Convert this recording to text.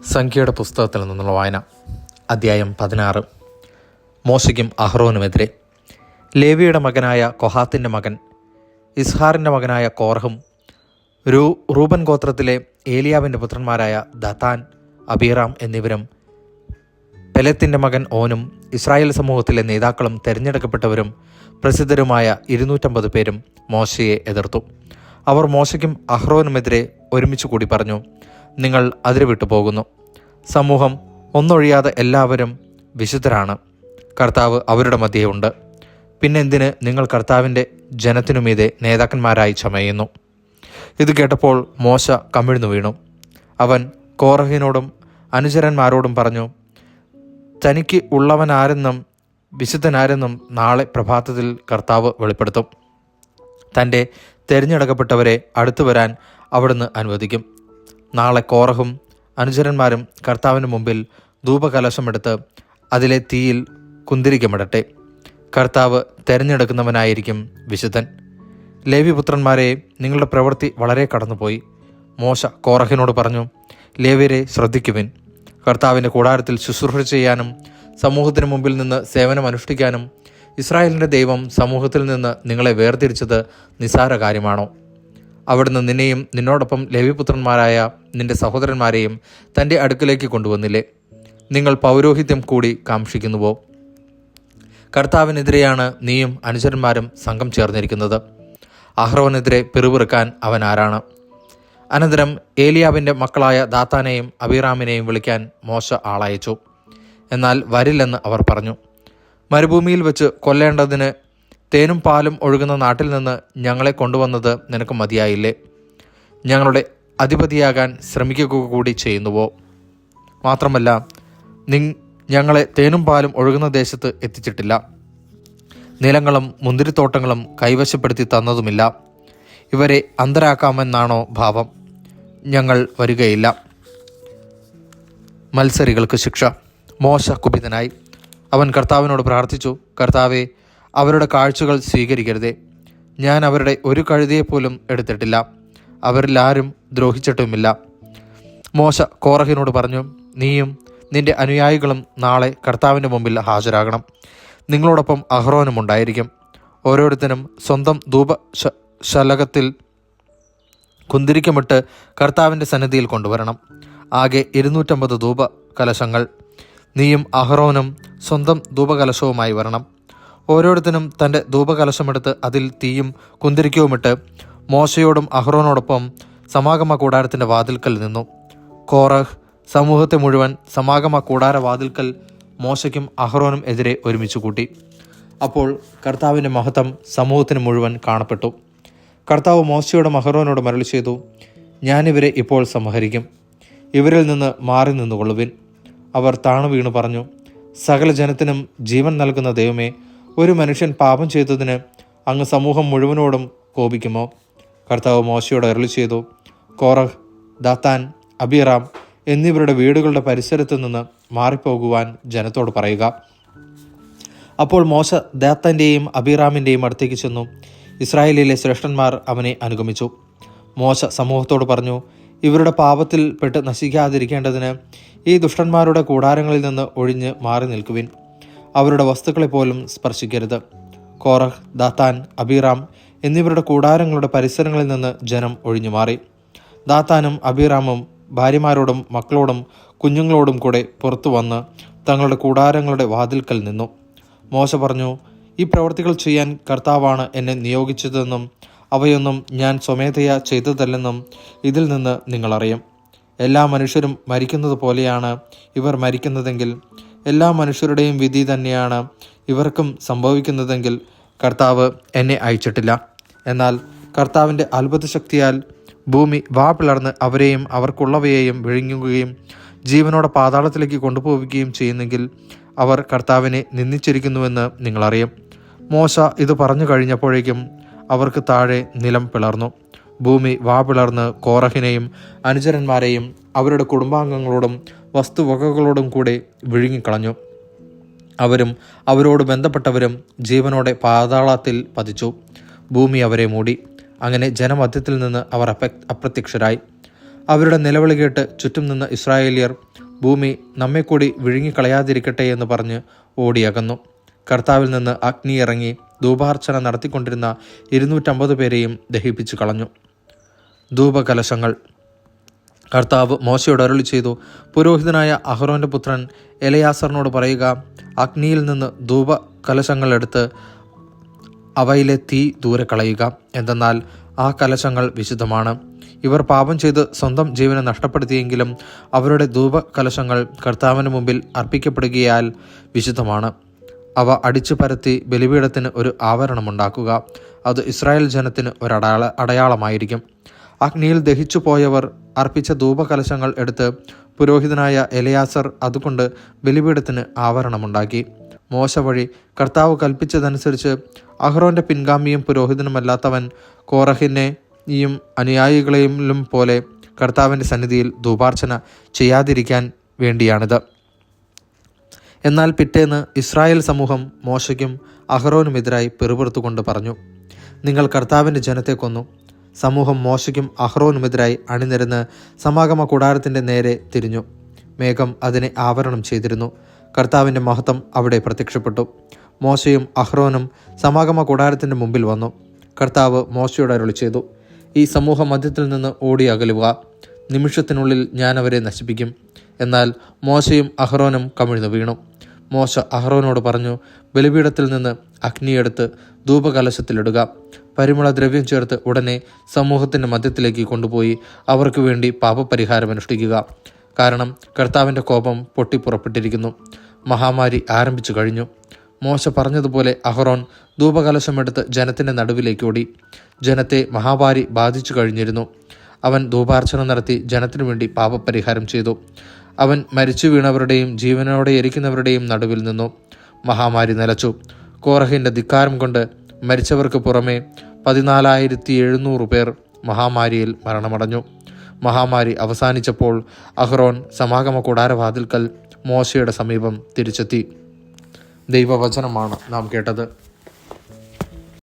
സംഖ്യയുടെ പുസ്തകത്തിൽ നിന്നുള്ള വായന അദ്ധ്യായം പതിനാറ്. മോശയ്ക്കും അഹ്റോനുമെതിരെ ലേവിയുടെ മകനായ കൊഹാത്തിന്റെ മകൻ ഇസ്ഹാറിന്റെ മകനായ കോർഹും രൂ റൂബൻ ഗോത്രത്തിലെ ഏലിയാവിന്റെ പുത്രന്മാരായ ദത്താൻ അബീറാം എന്നിവരും പെലത്തിന്റെ മകൻ ഓനും ഇസ്രായേൽ സമൂഹത്തിലെ നേതാക്കളും തിരഞ്ഞെടുക്കപ്പെട്ടവരും പ്രസിദ്ധരുമായ ഇരുന്നൂറ്റമ്പത് പേരും മോശയെ എതിർത്തു. അവർ മോശയ്ക്കും അഹ്റോനുമെതിരെ ഒരുമിച്ച് കൂടി പറഞ്ഞു നിങ്ങൾ അതിര് വിട്ടു പോകുന്നു. സമൂഹം ഒന്നൊഴിയാതെ എല്ലാവരും വിശുദ്ധരാണ്. കർത്താവ് അവരുടെ മധ്യയുണ്ട് പിന്നെന്തിന് നിങ്ങൾ കർത്താവിന്റെ ജനത്തിനുമീതെ നേതാക്കന്മാരായി ചമയുന്നു. ഇത് കേട്ടപ്പോൾ മോശ കമിഴ്ന്നു വീണു. അവൻ കോറഹിനോടും അനുചരന്മാരോടും പറഞ്ഞു തനിക്ക് ഉള്ളവനാരെന്നും വിശുദ്ധനാരെന്നും നാളെ പ്രഭാതത്തിൽ കർത്താവ് വെളിപ്പെടുത്തും. തന്റെ തിരഞ്ഞെടുക്കപ്പെട്ടവരെ അടുത്തു വരാൻ അവിടുന്ന് അനുവദിക്കും. നാളെ കോറഹും അനുചരന്മാരും കർത്താവിന് മുമ്പിൽ ധൂപകലശമെടുത്ത് അതിലെ തീയിൽ കുന്തിരിക്കമിടട്ടെ കർത്താവ് തിരഞ്ഞെടുക്കുന്നവനായിരിക്കും വിശുദ്ധൻ. ലേവിപുത്രന്മാരെ നിങ്ങളുടെ പ്രവൃത്തി വളരെ കടന്നുപോയി. മോശ കോറഹിനോട് പറഞ്ഞു ലേവ്യരെ ശ്രദ്ധിക്കുവിൻ. കർത്താവിന്റെ കൂടാരത്തിൽ ശുശ്രൂഷ ചെയ്യാനും സമൂഹത്തിന് മുമ്പിൽ നിന്ന് സേവനം അനുഷ്ഠിക്കാനും ഇസ്രായേലിന്റെ ദൈവം സമൂഹത്തിൽ നിന്ന് നിങ്ങളെ വേർതിരിച്ചത് നിസാര കാര്യമാണോ അവിടുന്ന് നിന്നെയും നിന്നോടൊപ്പം ലേവിപുത്രന്മാരായ നിന്റെ സഹോദരന്മാരെയും തന്റെ അടുക്കിലേക്ക് കൊണ്ടുവന്നില്ലേ? നിങ്ങൾ പൗരോഹിത്യം കൂടി കാക്ഷിക്കുന്നുവോ? കർത്താവിനെതിരെയാണ് നീയും അനുചരന്മാരും സംഘം ചേർന്നിരിക്കുന്നത്. അഹ്റോനെതിരെ പിറുപിറുക്കാൻ അവൻ ആരാണ്? അനന്തരം ഏലിയാവിന്റെ മക്കളായ ദാത്താനെയും അബീറാമിനെയും വിളിക്കാൻ മോശ ആളയച്ചു. എന്നാൽ വരില്ലെന്ന് അവർ പറഞ്ഞു. മരുഭൂമിയിൽ വെച്ച് കൊല്ലേണ്ടതിന് തേനും പാലും ഒഴുകുന്ന നാട്ടിൽ നിന്ന് ഞങ്ങളെ കൊണ്ടുവന്നത് നിനക്ക് മതിയായില്ലേ? ഞങ്ങളുടെ അധിപതിയാകാൻ ശ്രമിക്കുക കൂടി ചെയ്യുന്നുവോ? മാത്രമല്ല നി ഞങ്ങളെ തേനും പാലും ഒഴുകുന്ന ദേശത്ത് എത്തിച്ചിട്ടില്ല. നിലങ്ങളും മുന്തിരിത്തോട്ടങ്ങളും കൈവശപ്പെടുത്തി തന്നതുമില്ല. ഇവരെ അന്തരാക്കാമെന്നാണോ ഭാവം. ഞങ്ങൾ വരികയില്ല. മത്സരികൾക്ക് ശിക്ഷ. മോശ കുപിതനായി. അവൻ കർത്താവിനോട് പ്രാർത്ഥിച്ചു. കർത്താവെ അവരുടെ കാഴ്ചകൾ സ്വീകരിക്കരുതേ. ഞാൻ അവരുടെ ഒരു കഴുതിയെപ്പോലും എടുത്തിട്ടില്ല. അവരിൽ ആരും ദ്രോഹിച്ചിട്ടുമില്ല. മോശ കോറഹിനോട് പറഞ്ഞു നീയും നിന്റെ അനുയായികളും നാളെ കർത്താവിന്റെ മുമ്പിൽ ഹാജരാകണം. നിങ്ങളോടൊപ്പം അഹ്റോനും ഉണ്ടായിരിക്കും. ഓരോരുത്തരും സ്വന്തം ധൂപ ശലകത്തിൽ കുന്തിരിക്കമിട്ട് കർത്താവിന്റെ സന്നിധിയിൽ കൊണ്ടുവരണം. ആകെ ഇരുന്നൂറ്റമ്പത് ധൂപ കലശങ്ങൾ നീയും അഹ്റോനും സ്വന്തം ധൂപകലശവുമായി വരണം. ഓരോരുത്തരും തന്റെ ധൂപകലശമെടുത്ത് അതിൽ തീയും കുന്തിരിക്കവുമിട്ട് മോശയോടും അഹ്റോനോടൊപ്പം സമാഗമ കൂടാരത്തിന്റെ വാതിൽക്കൽ നിന്നു. കോറഹ് സമൂഹത്തെ മുഴുവൻ സമാഗമ കൂടാര വാതിൽക്കൽ മോശയ്ക്കും അഹ്റോനും എതിരെ ഒരുമിച്ച് കൂട്ടി. അപ്പോൾ കർത്താവിന്റെ മഹത്വം സമൂഹത്തിന് മുഴുവൻ കാണപ്പെട്ടു. കർത്താവ് മോശയോടും അഹ്റോനോട് മരളി ചെയ്തു ഞാനിവരെ ഇപ്പോൾ സംഹരിക്കും. ഇവരിൽ നിന്ന് മാറി നിന്നുകൊള്ളുവിൻ. അവർ താണു വീണു പറഞ്ഞു സകല ജനത്തിനും ജീവൻ നൽകുന്ന ദൈവമേ ഒരു മനുഷ്യൻ പാപം ചെയ്തതിന് അങ്ങ് സമൂഹം മുഴുവനോടും കോപിക്കുമോ? കർത്താവ് മോശയോട് അരളി ചെയ്തു കോറഹ് ദാത്താൻ അബിറാം എന്നിവരുടെ വീടുകളുടെ പരിസരത്ത് നിന്ന് മാറിപ്പോകുവാൻ ജനത്തോട് പറയുക. അപ്പോൾ മോശ ദാത്താന്റെയും അബിറാമിന്റെയും അടുത്തേക്ക് ചെന്നു. ഇസ്രായേലിലെ ശ്രേഷ്ഠന്മാർ അവനെ അനുഗമിച്ചു. മോശ സമൂഹത്തോട് പറഞ്ഞു ഇവരുടെ പാപത്തിൽ പെട്ട് നശിക്കാതിരിക്കേണ്ടതിന് ഈ ദുഷ്ടന്മാരുടെ കൂടാരങ്ങളിൽ നിന്ന് ഒഴിഞ്ഞ് മാറി നിൽക്കുവിൻ. അവരുടെ വസ്തുക്കളെ പോലും സ്പർശിക്കരുത്. കോറഹ് ദാത്താൻ അബിറാം എന്നിവരുടെ കൂടാരങ്ങളുടെ പരിസരങ്ങളിൽ നിന്ന് ജനം ഒഴിഞ്ഞു മാറി ദാത്താനും അബിറാമും ഭാര്യമാരോടും മക്കളോടും കുഞ്ഞുങ്ങളോടും കൂടെ പുറത്തു വന്ന് തങ്ങളുടെ കൂടാരങ്ങളുടെ വാതിൽക്കൽ നിന്നു. മോശ പറഞ്ഞു ഈ പ്രവർത്തികൾ ചെയ്യാൻ കർത്താവാണ് എന്നെ നിയോഗിച്ചതെന്നും അവയൊന്നും ഞാൻ സ്വമേധയാ ചെയ്തതല്ലെന്നും ഇതിൽ നിന്ന് നിങ്ങളറിയും. എല്ലാ മനുഷ്യരും മരിക്കുന്നത് പോലെയാണ് ഇവർ മരിക്കുന്നതെങ്കിൽ എല്ലാ മനുഷ്യരുടെയും വിധി തന്നെയാണ് ഇവർക്കും സംഭവിക്കുന്നതെങ്കിൽ കർത്താവ് എന്നെ അയച്ചിട്ടില്ല. എന്നാൽ കർത്താവിന്റെ അത്ഭുത ശക്തിയാൽ ഭൂമി വാ പിളർന്ന് അവരെയും അവർക്കുള്ളവയെയും വിഴുങ്ങുകയും ജീവനോടെ പാതാളത്തിലേക്ക് കൊണ്ടുപോവുകയും ചെയ്യുന്നെങ്കിൽ അവർ കർത്താവിനെ നിന്ദിച്ചിരിക്കുന്നുവെന്ന് നിങ്ങളറിയും. മോശ ഇത് പറഞ്ഞു കഴിഞ്ഞപ്പോഴേക്കും അവർക്ക് താഴെ നിലം പിളർന്നു. ഭൂമി വാ പിളർന്ന് കോറഹിനെയും അനുചരന്മാരെയും അവരുടെ കുടുംബാംഗങ്ങളോടും വസ്തുവകകളോടും കൂടെ വിഴുങ്ങിക്കളഞ്ഞു. അവരും അവരോട് ബന്ധപ്പെട്ടവരും ജീവനോടെ പാതാളത്തിൽ പതിച്ചു. ഭൂമി അവരെ മൂടി. അങ്ങനെ ജനമധ്യത്തിൽ നിന്ന് അവർ അപ അപ്രത്യക്ഷരായി. അവരുടെ നിലവിളി കേട്ട് ചുറ്റും നിന്ന് ഇസ്രായേലിയർ ഭൂമി നമ്മെ കൂടി വിഴുങ്ങിക്കളയാതിരിക്കട്ടെ എന്ന് പറഞ്ഞ് ഓടിയകന്നു കർത്താവിൽ നിന്ന് അഗ്നി ഇറങ്ങി ധൂപാർച്ചന നടത്തിക്കൊണ്ടിരുന്ന ഇരുന്നൂറ്റമ്പത് പേരെയും ദഹിപ്പിച്ചു കളഞ്ഞു. ധൂപകലശങ്ങൾ. കർത്താവ് മോശയോട് അരുളി ചെയ്തു പുരോഹിതനായ അഹ്റോന്റെ പുത്രൻ എലയാസറിനോട് പറയുക അഗ്നിയിൽ നിന്ന് ധൂപ കലശങ്ങളെടുത്ത് അവയിലെ തീ ദൂരെ കളയുക. എന്തെന്നാൽ ആ കലശങ്ങൾ വിശുദ്ധമാണ്. ഇവർ പാപം ചെയ്ത് സ്വന്തം ജീവനെ നഷ്ടപ്പെടുത്തിയെങ്കിലും അവരുടെ ധൂപ കലശങ്ങൾ കർത്താവിന് മുമ്പിൽ അർപ്പിക്കപ്പെടുകയാൽ വിശുദ്ധമാണ്. അവ അടിച്ചു പരത്തി ബലിപീഠത്തിന് ഒരു ആവരണമുണ്ടാക്കുക അത് ഇസ്രായേൽ ജനത്തിന് ഒരു അടയാള അടയാളമായിരിക്കും. അഗ്നിയിൽ ദഹിച്ചു പോയവർ അർപ്പിച്ച ധൂപകലശങ്ങൾ എടുത്ത് പുരോഹിതനായ എലയാസർ അതുകൊണ്ട് ബലിപീഠത്തിന് ആവരണമുണ്ടാക്കി. മോശ വഴി കർത്താവ് കൽപ്പിച്ചതനുസരിച്ച് അഹ്റോന്റെ പിൻഗാമിയും പുരോഹിതനുമല്ലാത്തവൻ കോറഹിനെയും അനുയായികളെയും പോലെ കർത്താവിന്റെ സന്നിധിയിൽ ധൂപാർച്ചന ചെയ്യാതിരിക്കാൻ വേണ്ടിയാണിത്. എന്നാൽ പിറ്റേന്ന് ഇസ്രായേൽ സമൂഹം മോശയ്ക്കും അഹ്റോനുമെതിരായി പെറുപെറുത്തുകൊണ്ട് പറഞ്ഞു നിങ്ങൾ കർത്താവിന്റെ ജനത്തെ കൊന്നു. സമൂഹം മോശയ്ക്കും അഹ്റോനുമെതിരായി അണിനിരന്ന് സമാഗമ കൂടാരത്തിന്റെ നേരെ തിരിഞ്ഞു. മേഘം അതിനെ ആവരണം ചെയ്തിരുന്നു. കർത്താവിന്റെ മഹത്വം അവിടെ പ്രത്യക്ഷപ്പെട്ടു. മോശയും അഹ്റോനും സമാഗമ കൂടാരത്തിന്റെ മുമ്പിൽ വന്നു. കർത്താവ് മോശയോട് അരുളി ചെയ്തു ഈ സമൂഹ മധ്യത്തിൽ നിന്ന് ഓടി അകലുക. നിമിഷത്തിനുള്ളിൽ ഞാൻ അവരെ നശിപ്പിക്കും. എന്നാൽ മോശയും അഹ്റോനും കമിഴ്ന്നു വീണു. മോശ അഹ്റോനോട് പറഞ്ഞു ബലിപീഠത്തിൽ നിന്ന് അഗ്നിയെടുത്ത് ധൂപകലശത്തിലിടുക. പരിമള ദ്രവ്യം ചേർത്ത് ഉടനെ സമൂഹത്തിന്റെ മധ്യത്തിലേക്ക് കൊണ്ടുപോയി അവർക്ക് വേണ്ടി പാപപരിഹാരം അനുഷ്ഠിക്കുക. കാരണം കർത്താവിന്റെ കോപം പൊട്ടിപ്പുറപ്പെട്ടിരിക്കുന്നു. മഹാമാരി ആരംഭിച്ചു കഴിഞ്ഞു. മോശ പറഞ്ഞതുപോലെ അഹ്റോൻ ധൂപകലശമെടുത്ത് ജനത്തിന്റെ നടുവിലേക്ക് ഓടി. ജനത്തെ മഹാമാരി ബാധിച്ചു കഴിഞ്ഞിരുന്നു. അവൻ ധൂപാർച്ചന നടത്തി ജനത്തിനു വേണ്ടി പാപപരിഹാരം ചെയ്തു. അവൻ മരിച്ചു വീണവരുടെയും ജീവനോടെ ഇരിക്കുന്നവരുടെയും നടുവിൽ നിന്നു. മഹാമാരി നിലച്ചു. കോറഹിന്റെ ധിക്കാരം കൊണ്ട് മരിച്ചവർക്ക് പുറമെ പതിനാലായിരത്തി എഴുന്നൂറ് പേർ മഹാമാരിയിൽ മരണമടഞ്ഞു. മഹാമാരി അവസാനിച്ചപ്പോൾ അഹ്റോൻ സമാഗമ കൂടാരവാതിൽക്കൽ മോശയുടെ സമീപം തിരിച്ചെത്തി. ദൈവവചനമാണ് നാം കേട്ടത്.